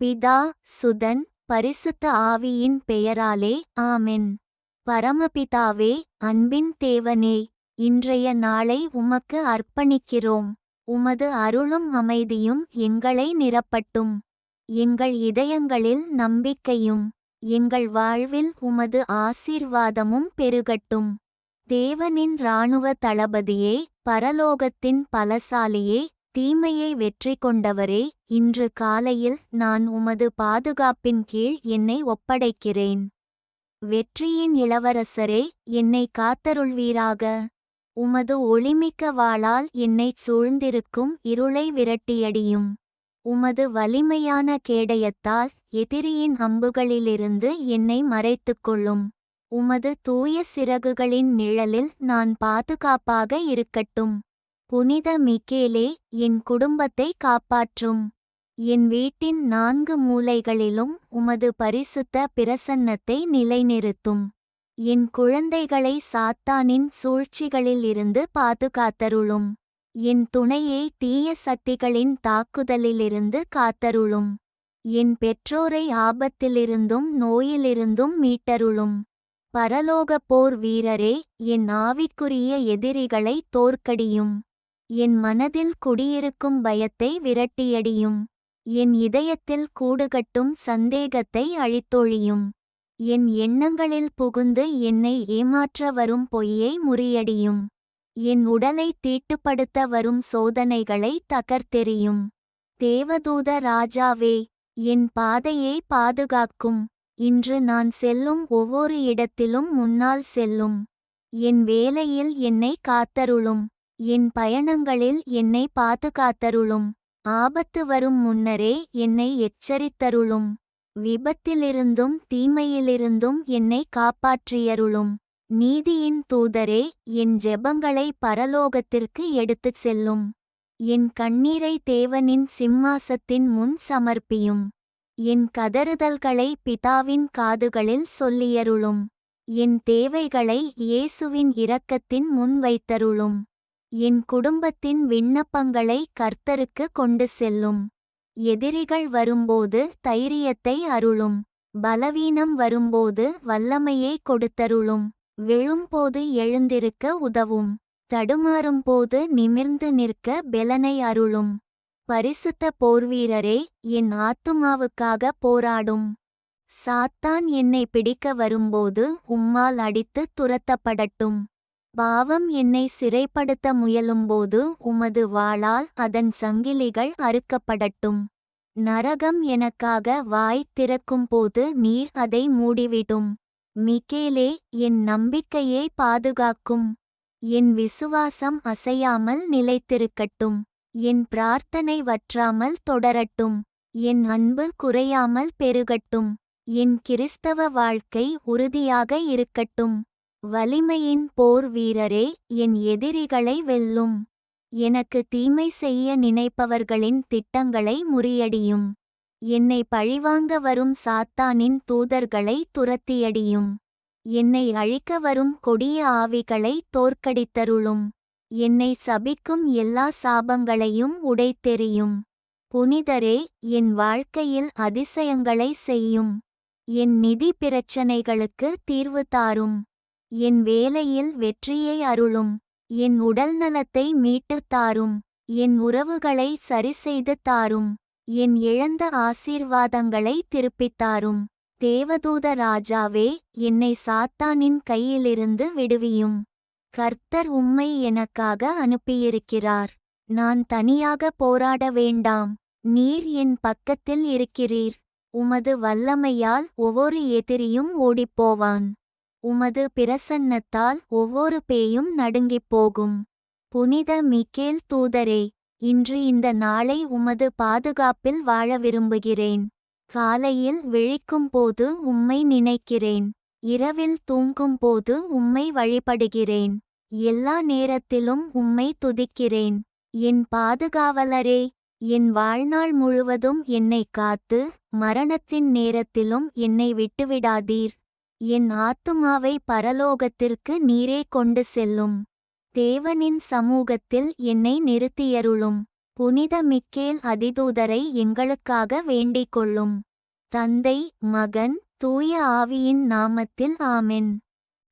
பிதா சுதன் பரிசுத்த ஆவியின் பெயராலே ஆமென். பரமபிதாவே அன்பின் தேவனே இன்றைய நாளை உமக்கு அர்ப்பணிக்கிறோம். உமது அருளும் அமைதியும் எங்களை நிரப்பட்டும். எங்கள் இதயங்களில் நம்பிக்கையும் எங்கள் வாழ்வில் உமது ஆசீர்வாதமும் பெருகட்டும். தேவனின் இராணுவ தளபதியே பரலோகத்தின் பலசாலியே தீமையை வெற்றி கொண்டவரே இன்று காலையில் நான் உமது பாதுகாப்பின் கீழ் என்னை ஒப்படைக்கிறேன். வெற்றியின் இளவரசரே என்னை காத்தருள்வீராக. உமது ஒளிமிக்க வாளால் என்னைச் சூழ்ந்திருக்கும் இருளை விரட்டியடியும். உமது வலிமையான கேடயத்தால் எதிரியின் அம்புகளிலிருந்து என்னை மறைத்துக்கொள்ளும். உமது தூய சிறகுகளின் நிழலில் நான் பாதுகாப்பாக இருக்கட்டும். புனித மிக்கேலே என் குடும்பத்தை காப்பாற்றும். என் வீட்டின் நான்கு மூலைகளிலும் உமது பரிசுத்த பிரசன்னத்தை நிலைநிறுத்தும். என் குழந்தைகளை சாத்தானின் சூழ்ச்சிகளில் இருந்து பாதுகாத்தருளும். என் துணையை தீய சக்திகளின் தாக்குதலிலிருந்து காத்தருளும். என் பெற்றோரை ஆபத்திலிருந்தும் நோயிலிருந்தும் மீட்டருளும். பரலோக போர் வீரரே என் ஆவிக்குரிய எதிரிகளை தோற்கடியும். என் மனதில் குடியிருக்கும் பயத்தை விரட்டியடியும். என் இதயத்தில் கூடுகட்டும் சந்தேகத்தை அழித்தொழியும். என் எண்ணங்களில் புகுந்து என்னை ஏமாற்ற வரும் பொய்யை முறியடியும். என் உடலை தீட்டுப்படுத்த வரும் சோதனைகளை தகர்த்தெறியும். தேவதூத ராஜாவே என் பாதையை பாதுகாக்கும். இன்று நான் செல்லும் ஒவ்வொரு இடத்திலும் முன்னால் செல்லும். என் வேலையில் என்னை காத்தருளும். என் பயணங்களில் என்னை பாதுகாத்தருளும். ஆபத்து வரும் முன்னரே என்னை எச்சரித்தருளும். விபத்திலிருந்தும் தீமையிலிருந்தும் என்னை காப்பாற்றியருளும். நீதியின் தூதரே என் ஜெபங்களை பரலோகத்திற்கு எடுத்துச் செல்லும். என் கண்ணீரை தேவனின் சிம்மாசத்தின் முன் சமர்ப்பியும். என் கதறுதல்களை பிதாவின் காதுகளில் சொல்லியருளும். என் தேவைகளை இயேசுவின் இரக்கத்தின் முன் வைத்தருளும். என் குடும்பத்தின் விண்ணப்பங்களை கர்த்தருக்கு கொண்டு செல்லும். எதிரிகள் வரும்போது தைரியத்தை அருளும். பலவீனம் வரும்போது வல்லமையை கொடுத்தருளும். விழும்போது எழுந்திருக்க உதவும். தடுமாறும்போது நிமிர்ந்து நிற்க பெலனை அருளும். பரிசுத்த போர்வீரரே என் ஆத்துமாவுக்காக போராடும். சாத்தான் என்னை பிடிக்க வரும்போது உம்மால் அடித்து துரத்தப்படட்டும். பாவம் என்னை சிறைப்படுத்த முயலும்போது உமது வாளால் அதன் சங்கிலிகள் அறுக்கப்படட்டும். நரகம் எனக்காக வாய் திறக்கும்போது நீர் அதை மூடிவிடும். மிக்கேலே என் நம்பிக்கையை பாதுகாக்கும். என் விசுவாசம் அசையாமல் நிலைத்திருக்கட்டும். என் பிரார்த்தனை வற்றாமல் தொடரட்டும். என் அன்பு குறையாமல் பெருகட்டும். என் கிறிஸ்தவ வாழ்க்கை உறுதியாக இருக்கட்டும். வலிமையின் போர் வீரரே என் எதிரிகளை வெல்லும். எனக்கு தீமை செய்ய நினைப்பவர்களின் திட்டங்களை முறியடியும். என்னை பழிவாங்க வரும் சாத்தானின் தூதர்களை துரத்தியடியும். என்னை அழிக்க வரும் கொடிய ஆவிகளை தோற்கடித்தருளும். என்னை சபிக்கும் எல்லா சாபங்களையும் உடைத்தெறியும். புனிதரே என் வாழ்க்கையில் அதிசயங்களை செய்யும். என் நிதி பிரச்சனைகளுக்கு தீர்வு தாரும். என் வேலையில் வெற்றியை அருளும் என் உடல்நலத்தை மீட்டுத் தாரும் என் உறவுகளை சரிசெய்து தாரும் என் இழந்த ஆசீர்வாதங்களை திருப்பித் தாரும். தேவதூத ராஜாவே என்னை சாத்தானின் கையிலிருந்து விடுவியும். கர்த்தர் உம்மை எனக்காக அனுப்பியிருக்கிறார். நான் தனியாக போராட வேண்டாம். நீர் என் பக்கத்தில் இருக்கிறீர். உமது வல்லமையால் ஒவ்வொரு எதிரியும் ஓடிப்போவான். உமது பிரசன்னத்தால் ஒவ்வொரு பேயும் நடுங்கிப் போகும். புனித மிக்கேல் தூதரே இன்று இந்த நாளை உமது பாதுகாப்பில் வாழ விரும்புகிறேன். காலையில் விழிக்கும் போது உம்மை நினைக்கிறேன். இரவில் தூங்கும்போது உம்மை வழிபடுகிறேன். எல்லா நேரத்திலும் உம்மை துதிக்கிறேன். என் பாதுகாவலரே என் வாழ்நாள் முழுவதும் என்னை காத்து மரணத்தின் நேரத்திலும் என்னை விட்டுவிடாதீர். என் ஆத்துமாவை பரலோகத்திற்கு நீரே கொண்டு செல்லும். தேவனின் சமூகத்தில் என்னை நிறுத்தியருளும். புனித மிக்கேல் அதிதூதரை எங்களுக்காக வேண்டிக் கொள்ளும். தந்தை மகன் தூய ஆவியின் நாமத்தில் ஆமென்.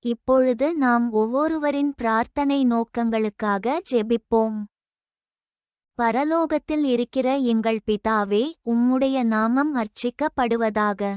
இப்பொழுது நாம் ஒவ்வொருவரின் பிரார்த்தனை நோக்கங்களுக்காக ஜெபிப்போம். பரலோகத்தில் இருக்கிற எங்கள் பிதாவே உம்முடைய நாமம் அர்ச்சிக்கப்படுவதாக.